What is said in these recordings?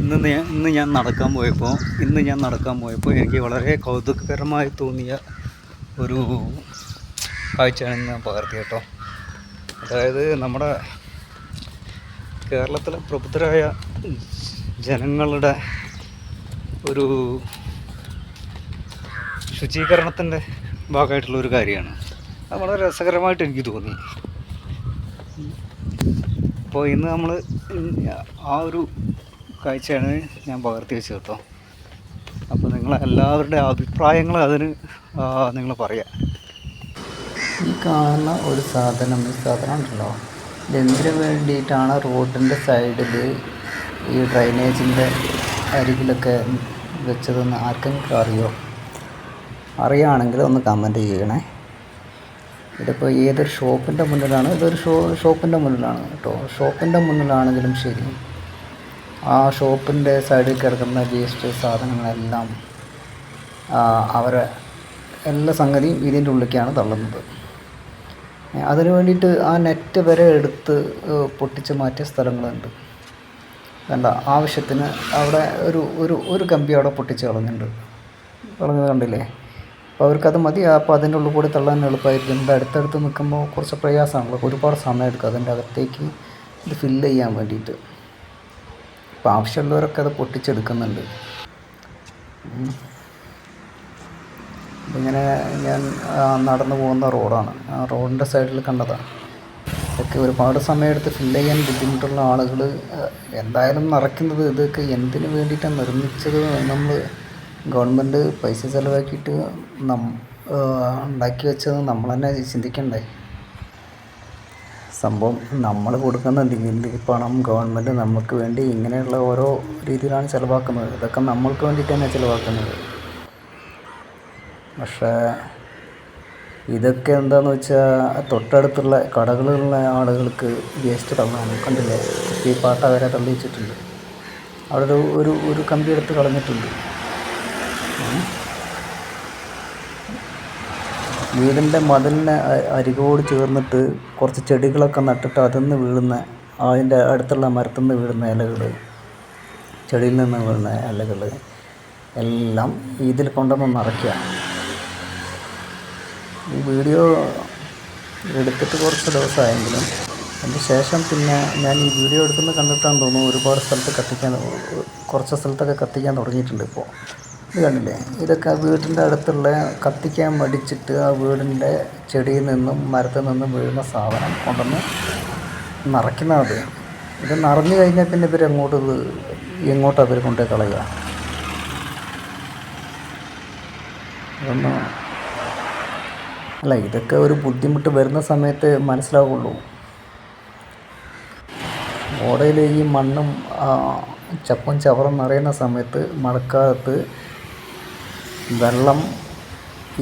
ഇന്ന് ഇന്ന് ഞാൻ നടക്കാൻ പോയപ്പോൾ ഇന്ന് ഞാൻ നടക്കാൻ പോയപ്പോൾ എനിക്ക് വളരെ കൗതുകകരമായി തോന്നിയ ഒരു കാഴ്ചയാണ് ഞാൻ പകർത്തി കേട്ടോ. അതായത് നമ്മുടെ കേരളത്തിലെ പ്രബുദ്ധരായ ജനങ്ങളുടെ ഒരു ശുചീകരണത്തിന്റെ ഭാഗമായിട്ടുള്ള ഒരു കാര്യമാണ്. അത് വളരെ രസകരമായിട്ട് എനിക്ക് തോന്നി. അപ്പോൾ ഇന്ന് നമ്മൾ ആ ഒരു കാഴ്ചയാണ് ഞാൻ പകർത്തി വെച്ചത് കേട്ടോ. അപ്പോൾ നിങ്ങൾ എല്ലാവരുടെ അഭിപ്രായങ്ങൾ അതിന് നിങ്ങൾ പറയാം. ഈ കാണുന്ന ഒരു സാധനം ഈ സാധനം ഉണ്ടല്ലോ. ഇതെന്തിനു വേണ്ടിയിട്ടാണ് റോഡിന്റെ സൈഡിൽ ഈ ഡ്രൈനേജിന്റെ അരികിലൊക്കെ വെച്ചതെന്ന് ആർക്കെങ്കിലും അറിയോ? അറിയുകയാണെങ്കിൽ ഒന്ന് കമന്റ് ചെയ്യണേ. ഇതിപ്പോൾ ഏതൊരു ഷോപ്പിന്റെ മുന്നിലാണ് ഇതൊരു ഷോ ഷോപ്പിന്റെ മുന്നിലാണ് കേട്ടോ. ഷോപ്പിന്റെ മുന്നിലാണെങ്കിലും ശരി. ആ ഷോപ്പിന്റെ സൈഡിൽ കിടക്കുന്ന വേസ്റ്റ് സാധനങ്ങളെല്ലാം അവരെ എല്ലാ സംഗതിയും ഇതിന്റെ ഉള്ളിലേക്കാണ് തള്ളുന്നത്. അതിന് വേണ്ടിയിട്ട് ആ നെറ്റ് വരെ എടുത്ത് പൊട്ടിച്ച് മാറ്റിയ സ്ഥലങ്ങളുണ്ട്. വേണ്ട ആവശ്യത്തിന് അവിടെ ഒരു ഒരു ഒരു കമ്പി അവിടെ പൊട്ടിച്ച് കളഞ്ഞിട്ടുണ്ട്. കളഞ്ഞത് കണ്ടില്ലേ? അപ്പോൾ അവർക്കത് മതി. അപ്പോൾ അതിന്റെ ഉള്ളിൽ കൂടി തള്ളാൻ എളുപ്പമായിരിക്കും. ഇത് അടുത്തടുത്ത് നിൽക്കുമ്പോൾ കുറച്ച് പ്രയാസമാണല്ലോ. ഒരുപാട് സമയം എടുക്കും അതിന്റെ അകത്തേക്ക് ഇത് ഫില്ല് ചെയ്യാൻ വേണ്ടിയിട്ട്. അപ്പോൾ ആവശ്യമുള്ളവരൊക്കെ അത് പൊട്ടിച്ചെടുക്കുന്നുണ്ട്. ഇങ്ങനെ ഞാൻ നടന്നു പോകുന്ന റോഡാണ്. ആ റോഡിന്റെ സൈഡിൽ കണ്ടതാണ്. ഇതൊക്കെ ഒരുപാട് സമയമെടുത്ത് ഫില്ല് ചെയ്യാൻ ബുദ്ധിമുട്ടുള്ള ആളുകൾ എന്തായാലും നിറയ്ക്കുന്നത് ഇതൊക്കെ എന്തിനു വേണ്ടിയിട്ടാണ് നിർമ്മിച്ചത് നമ്മൾ ഗവൺമെന്റ് പൈസ ചിലവാക്കിയിട്ട് നം ഉണ്ടാക്കി വെച്ചത് നമ്മൾ തന്നെ ചിന്തിക്കണ്ടേ? സംഭവം നമ്മൾ കൊടുക്കുന്ന നികുതി പണം ഗവൺമെന്റ് നമുക്ക് വേണ്ടി ഇങ്ങനെയുള്ള ഓരോ രീതിയിലാണ് ചിലവാക്കുന്നത്. ഇതൊക്കെ നമ്മൾക്ക് വേണ്ടിയിട്ട് തന്നെ ചിലവാക്കുന്നത്. പക്ഷേ ഇതൊക്കെ എന്താന്ന് വെച്ചാൽ തൊട്ടടുത്തുള്ള കടകളിലുള്ള ആളുകൾക്ക് വേസ്റ്റ് തള്ളാണ് കണ്ടില്ലേ? ഈ പാട്ട വരെ തള്ളി അവിടെ ഒരു ഒരു കമ്പി എടുത്ത് കളഞ്ഞിട്ടുണ്ട്. വീടിന്റെ മതിലിന് അരികോട് ചേർന്നിട്ട് കുറച്ച് ചെടികളൊക്കെ നട്ടിട്ട് അതിൽ നിന്ന് വീഴുന്ന അതിന്റെ അടുത്തുള്ള മരത്തിൽ നിന്ന് വീഴുന്ന ഇലകൾ ചെടിയിൽ നിന്ന് വീഴുന്ന ഇലകൾ എല്ലാം ഇതിൽ കൊണ്ടുവന്ന് നിറയ്ക്കുക. ഈ വീഡിയോ എടുത്തിട്ട് കുറച്ച് ദിവസമായെങ്കിലും അതിന് ശേഷം പിന്നെ ഞാൻ ഈ വീഡിയോ എടുക്കുന്നത് കണ്ടിട്ടാണ് തോന്നുന്നു ഒരുപാട് സ്ഥലത്ത് കത്തിക്കാൻ കുറച്ച് സ്ഥലത്തൊക്കെ കത്തിക്കാൻ തുടങ്ങിയിട്ടുണ്ട് ഇപ്പോൾ. ഇത് കണ്ടില്ലേ? ഇതൊക്കെ വീടിന്റെ അടുത്തുള്ള കത്തിക്കാൻ മടിച്ചിട്ട് ആ വീടിന്റെ ചെടിയിൽ നിന്നും മരത്തിൽ നിന്നും വീഴുന്ന സാധനം കൊണ്ടുവന്ന് നിറയ്ക്കുന്നത് ഇത് നിറഞ്ഞു കഴിഞ്ഞാൽ പിന്നെ ഇവർ എങ്ങോട്ട് ഇത് എങ്ങോട്ടാണ് അവർ കൊണ്ടേ കളയുക? അതൊന്ന് അല്ല ഇതൊക്കെ ഒരു ബുദ്ധിമുട്ട് വരുന്ന സമയത്ത് മനസ്സിലാവുള്ളൂ. ഓടയിൽ ഈ മണ്ണും ചപ്പും ചവറും നിറയുന്ന സമയത്ത് മഴക്കാലത്ത് വെള്ളം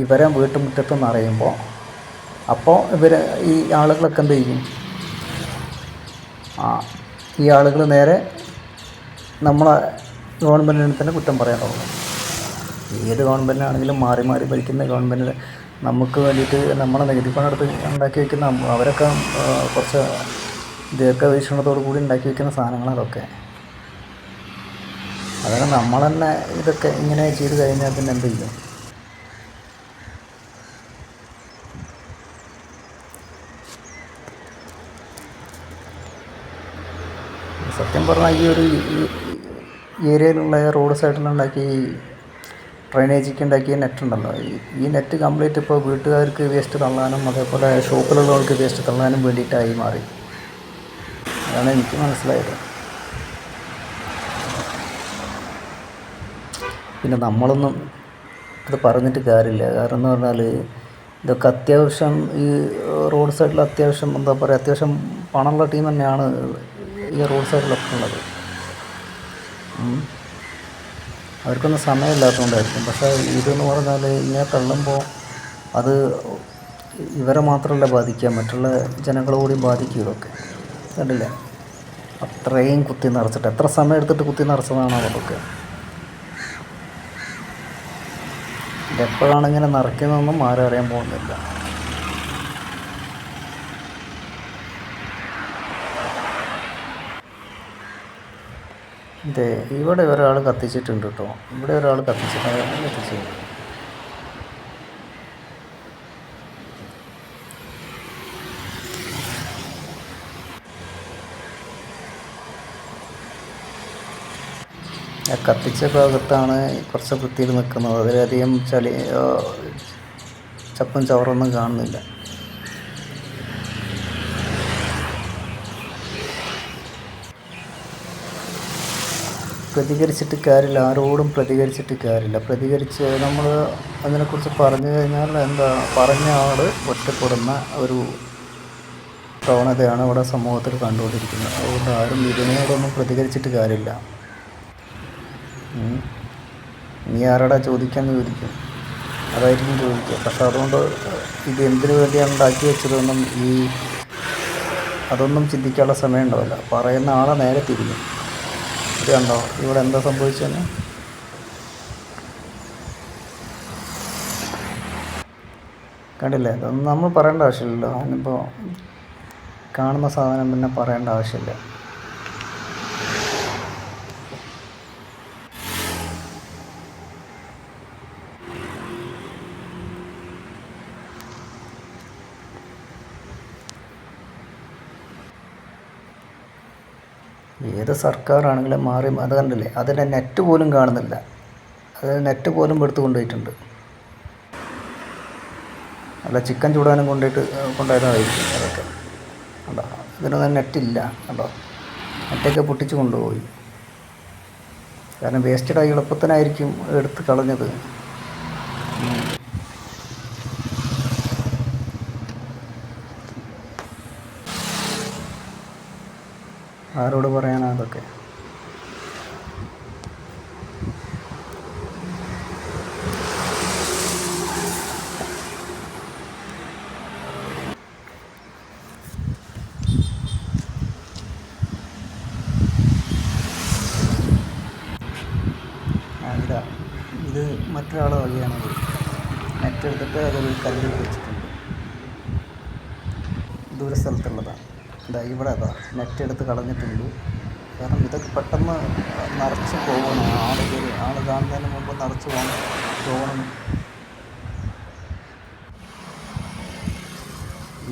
ഇവരെ വീട്ടുമുറ്റത്ത് നിറയുമ്പോൾ അപ്പോൾ ഇവർ ഈ ആളുകളൊക്കെ എന്ത് ചെയ്യും? ആ ഈ ആളുകൾ നേരെ നമ്മളെ ഗവൺമെന്റിനെ തന്നെ കുറ്റം പറയാൻ തുടങ്ങും. ഏത് ഗവൺമെന്റിനാണെങ്കിലും മാറി മാറി ഭരിക്കുന്ന ഗവൺമെന്റിന് നമുക്ക് വേണ്ടിയിട്ട് നമ്മളെ നികുതി പണം എടുത്ത് ഉണ്ടാക്കി വയ്ക്കുന്ന അവരൊക്കെ കുറച്ച് ദീർഘവീക്ഷണത്തോടു കൂടി ഉണ്ടാക്കി വയ്ക്കുന്ന സാധനങ്ങൾ അതൊക്കെ. അതാണ് നമ്മൾ തന്നെ ഇതൊക്കെ ഇങ്ങനെ ചെയ്ത് കഴിഞ്ഞാൽ പിന്നെ എന്ത് ചെയ്യും സത്യം പറഞ്ഞാൽ ഈ ഒരു ഈ- ഈ ഏരിയയിലുള്ള റോഡ് സൈഡിലുണ്ടാക്കി ഡ്രൈനേജൊക്കെ ഉണ്ടാക്കിയ നെറ്റ് ഉണ്ടല്ലോ ഈ- ഈ നെറ്റ് കംപ്ലീറ്റ് ഇപ്പോൾ വീട്ടുകാർക്ക് വേസ്റ്റ് തള്ളാനും അതേപോലെ ഷോപ്പിലുള്ളവർക്ക് വേസ്റ്റ് തള്ളാനും വേണ്ടിയിട്ടായി മാറി. അതാണ് എനിക്ക് മനസ്സിലായത്. പിന്നെ നമ്മളൊന്നും അത് പറഞ്ഞിട്ട് കാര്യമില്ല. കാരണം എന്ന് പറഞ്ഞാൽ ഇതൊക്കെ അത്യാവശ്യം ഈ റോഡ് സൈഡിൽ അത്യാവശ്യം എന്താ പറയുക അത്യാവശ്യം പണമുള്ള ടീം തന്നെയാണ് ഈ റോഡ് സൈഡിലൊക്കെ ഉള്ളത്. അവർക്കൊന്നും സമയമില്ലാത്തതുകൊണ്ടായിരിക്കും. പക്ഷേ ഇതെന്ന് പറഞ്ഞാൽ ഇങ്ങനെ തള്ളുമ്പോൾ അത് ഇവരെ മാത്രമല്ല ബാധിക്കുക മറ്റുള്ള ജനങ്ങളെ കൂടി ബാധിക്കും ഇതൊക്കെ. കണ്ടില്ലേ? അത്രയും കുത്തി നിറച്ചിട്ട് എത്ര സമയം എടുത്തിട്ട് കുത്തി നിറച്ചതാണ് അതൊക്കെ? ഇതെപ്പോഴാണ് ഇങ്ങനെ നിറയ്ക്കുന്നതെന്നും ആരും അറിയാൻ പോകുന്നില്ല. ഇതേ ഇവിടെ ഒരാൾ കത്തിച്ചിട്ടുണ്ട് കേട്ടോ ഇവിടെ ഒരാൾ കത്തിച്ചിട്ടുണ്ട്. അയാൾ കത്തിച്ചു ഭാഗത്താണ് കുറച്ച് വൃത്തിയിൽ നിൽക്കുന്നത്. അതിലധികം ചളി ചപ്പും ചവറൊന്നും കാണുന്നില്ല. പ്രതികരിച്ചിട്ട് കാര്യമില്ല. ആരോടും പ്രതികരിച്ചിട്ട് കാര്യമില്ല. പ്രതികരിച്ച് നമ്മൾ അതിനെക്കുറിച്ച് പറഞ്ഞു കഴിഞ്ഞാൽ എന്താ പറഞ്ഞ ആൾ ഒറ്റപ്പെടുന്ന ഒരു പ്രവണതയാണ് ഇവിടെ സമൂഹത്തിൽ കണ്ടുകൊണ്ടിരിക്കുന്നത്. അതുകൊണ്ട് ആരും ഇതിനോടൊന്നും പ്രതികരിച്ചിട്ട് കാര്യമില്ല. നീ ആരാടാ ചോദിക്കാൻ ചോദിക്കും. അതായിരിക്കും ചോദിക്കുക. പക്ഷെ അതുകൊണ്ട് ഇത് എന്തിനു വേണ്ടിയാണ് ഉണ്ടാക്കി വെച്ചതൊന്നും ഈ അതൊന്നും ചിന്തിക്കാനുള്ള സമയം ഉണ്ടാവില്ല. പറയുന്ന ആളെ നേരെ തിരിഞ്ഞു. ഇത് കണ്ടോ? ഇവിടെ എന്താ സംഭവിച്ചതെന്ന്? കണ്ടില്ലേ? ഇതൊന്നും നമ്മൾ പറയേണ്ട ആവശ്യമില്ലല്ലോ. അവനിപ്പോൾ കാണുന്ന സാധനം പിന്നെ പറയേണ്ട ആവശ്യമില്ല. ഏത് സർക്കാരാണെങ്കിലും മാറി അത് കണ്ടില്ലേ? അതിന്റെ നെറ്റ് പോലും കാണുന്നില്ല. അത് നെറ്റ് പോലും എടുത്ത് കൊണ്ടുപോയിട്ടുണ്ട്. അല്ല ചിക്കൻ ചൂടാനും കൊണ്ടുപോയിട്ട് കൊണ്ടുപോയതായിരിക്കും അതൊക്കെ. കണ്ടോ? ഇതിനൊന്നും നെറ്റില്ല കണ്ടോ? നെറ്റൊക്കെ പൊട്ടിച്ച് കൊണ്ടുപോയി. കാരണം വേസ്റ്റഡ് എളുപ്പത്തിനായിരിക്കും എടുത്ത് കളഞ്ഞത്. ആരോട് പറയാനാ അതൊക്കെ? ഇത് മറ്റൊരാളെ വഴിയാണത് നെറ്റ് എടുത്തിട്ട് അതൊരു കല്ലിൽ വെച്ചിട്ടുണ്ട്. ദൂര സ്ഥലത്തുള്ളതാണ് ഇതാ ഇവിടെ അതാ നെറ്റ് എടുത്ത് കളഞ്ഞിട്ടുണ്ട്. കാരണം ഇതൊക്കെ പെട്ടെന്ന് നിറച്ച് പോകണം. ആൾ ആൾ കാണുന്നതിന് മുമ്പ് നിറച്ച് പോകണം. പോകണം.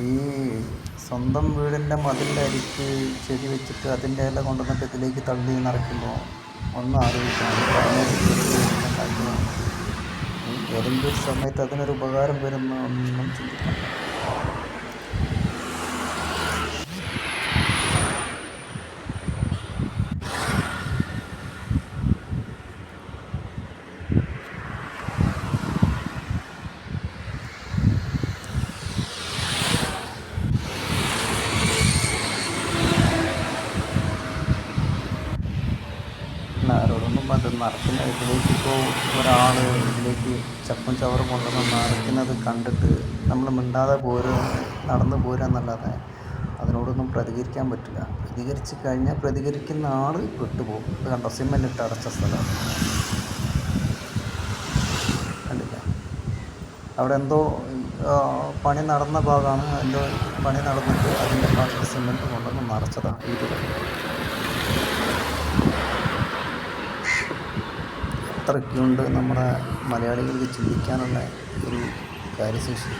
ഈ സ്വന്തം വീടിന്റെ മതിലിന്റെ അരിക്ക് ചെടി വെച്ചിട്ട് അതിന്റെ ഇല കൊണ്ടുവന്നിട്ട് ഇതിലേക്ക് തള്ളി നിറയ്ക്കുമ്പോൾ ഒന്നും ആലോചിക്കണം. ഏതെങ്കിലും ഒരു സമയത്ത് അതിനൊരു ഉപകാരം വരുന്ന ഒന്നും ചിന്തിക്കണം പിന്നെ ഇപ്പോൾ ഒരാൾ ഇതിലേക്ക് ചപ്പും ചവറും കൊണ്ടുവന്ന് നിറയ്ക്കുന്നത് കണ്ടിട്ട് നമ്മൾ മിണ്ടാതെ പോരുക നടന്നു പോരുക എന്നല്ലാതെ അതിനോടൊന്നും പ്രതികരിക്കാൻ പറ്റില്ല. പ്രതികരിച്ച് കഴിഞ്ഞാൽ പ്രതികരിക്കുന്ന ആൾ വിട്ടുപോകും ഇത് കണ്ടോ? ഇട്ട് അടച്ച സ്ഥലമാണ് കണ്ടില്ല. അവിടെ എന്തോ പണി നടന്ന ഭാഗമാണ് എന്തോ പണി നടന്നിട്ട് അതിന്റെ ഭാഗത്ത് സിമെന്റ് കൊണ്ടുവന്ന് നിറച്ചതാണ്. ഇതിൽ അത്രയ്ക്കുണ്ട് നമ്മുടെ മലയാളികൾക്ക് ചിന്തിക്കാനുള്ള ഒരു കാര്യശേഷി.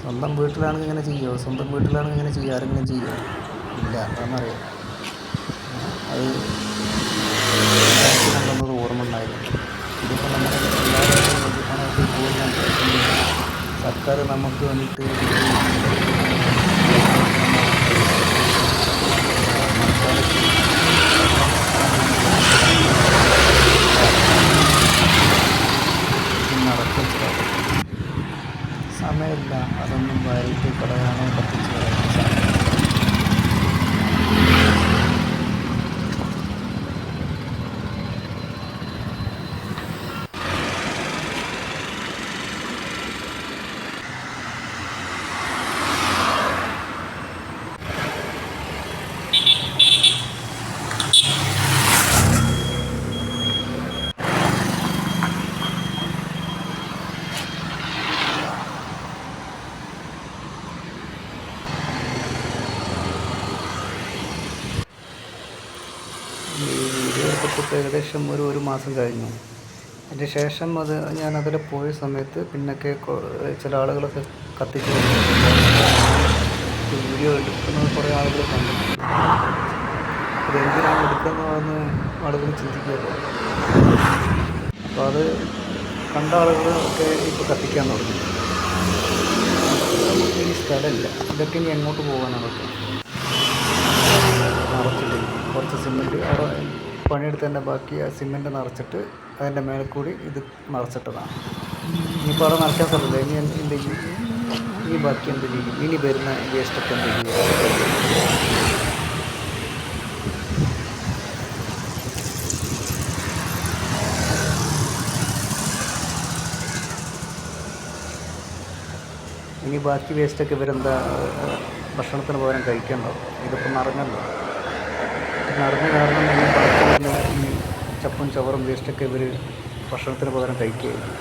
സ്വന്തം വീട്ടിലാണെങ്കിൽ ഇങ്ങനെ ചെയ്യുമോ സ്വന്തം വീട്ടിലാണെങ്കിൽ ഇങ്ങനെ ചെയ്യുമോ ആരെങ്കിലും ചെയ്യുമോ ഇല്ല അതാണെന്നറിയാം അത് കണ്ടെന്നത് ഓർമ്മ ഉണ്ടായിരുന്നു. ഇതിപ്പോൾ നമ്മുടെ എല്ലാവരും സർക്കാർ നമുക്ക് വേണ്ടിയിട്ട് അതൊന്നും വൈകിട്ട് കളയാനോ കത്തിച്ച് ഏകദേശം ഒരു ഒരു മാസം കഴിഞ്ഞു. അതിന് ശേഷം അത് ഞാൻ അതിൽ പോയ സമയത്ത് പിന്നൊക്കെ ചില ആളുകളൊക്കെ കത്തിച്ച് വീഡിയോ എടുക്കുന്നത് കുറേ ആളുകൾ കണ്ടു. അത് എന്തിനാണ് എടുക്കുന്നതെന്ന് ആളുകൾ ചിന്തിക്കുക. അപ്പോൾ അത് കണ്ട ആളുകൾ ഒക്കെ ഇപ്പോൾ കത്തിക്കാൻ തുടങ്ങി. ഇനി സ്ഥലമില്ല. ഇതൊക്കെ ഇനി എങ്ങോട്ട് പോകാനാണ്? ഒക്കെ കുറച്ച് സിമെന്റ് അവിടെ പണിയെടുത്തതിന്റെ ബാക്കി ആ സിമെന്റ് നിറച്ചിട്ട് അതിന്റെ മേലെ കൂടി ഇത് നിറച്ചിട്ടതാണ്. ഇനിയിപ്പോൾ അവിടെ നിറയ്ക്കാൻ സ്ഥലമില്ല. ഇനി എന്ത് ചെയ്യും ഇനി ബാക്കി എന്ത് ചെയ്യും? ഇനി വരുന്ന വേസ്റ്റൊക്കെ എന്ത് ചെയ്യും? ഇനി ബാക്കി വേസ്റ്റൊക്കെ ഇവരെന്താ ഭക്ഷണത്തിന് പകരം കഴിക്കണ്ടോ? ഇതിപ്പോൾ നിറഞ്ഞല്ലോ. നിറഞ്ഞ കാരണം ഈ ബാക്കി വരുന്ന ഈ ചപ്പും ചവറും വേസ്റ്റൊക്കെ ഇവർ ഭക്ഷണത്തിന് പകരം കഴിക്കുകയായിരുന്നു.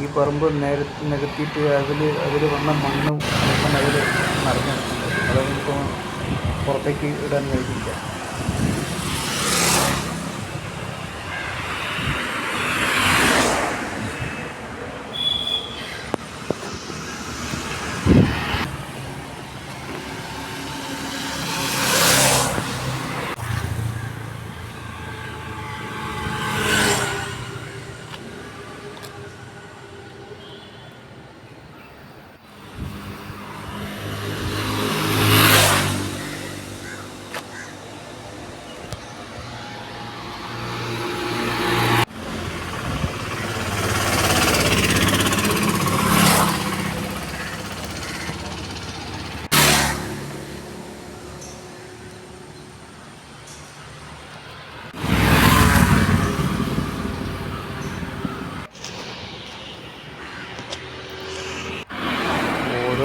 ഈ പറമ്പ് നേര നികത്തിയിട്ട് അതിൽ അതിൽ വന്ന മണ്ണും മൊത്തം അതിൽ നിറഞ്ഞു അതൊന്നും ഇപ്പോൾ പുറത്തേക്ക് ഇടാൻ കഴിയില്ല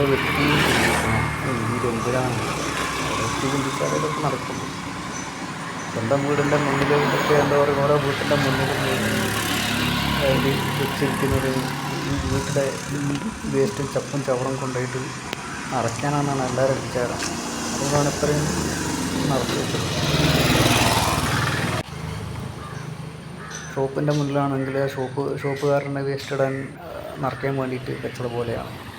ഓരോ വ്യക്തിയും ഇതെന്തിനാണ് ഓരോ വ്യക്തി ചിന്തിച്ചാലേ ഇതൊക്കെ നടക്കുള്ളൂ സ്വന്തം വീടിന്റെ മുന്നിൽ ഇതൊക്കെ എന്താ പറയുക ഓരോ വീട്ടിന്റെ മുന്നിൽ അതായത് വെച്ചിരിക്കുന്നത് വീട്ടിലെ വേസ്റ്റും ചപ്പും ചവറും കൊണ്ടുപോയിട്ട് നിറയ്ക്കാനാണെന്നാണ് എല്ലാവരും വിചാരം അതുകൊണ്ടാണ് ഇത്രയും നടത്തി വെച്ചത് ഷോപ്പിന്റെ മുന്നിലാണെങ്കിൽ ഷോപ്പ് ഷോപ്പുകാരനെ വേസ്റ്റ് ഇടാൻ നിറയ്ക്കാൻ വേണ്ടിയിട്ട് വെച്ചത് പോലെയാണ്.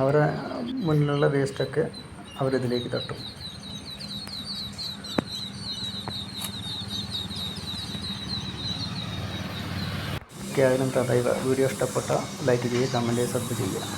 അവരെ മുന്നിലുള്ള വേസ്റ്റൊക്കെ അവരിതിലേക്ക് തട്ടും. ഓക്കെ അതിനും തടയുക വീഡിയോ ഇഷ്ടപ്പെട്ട ലൈക്ക് ചെയ്യുക കമന്റ് ചെയ്യുക സബ് ചെയ്യുക.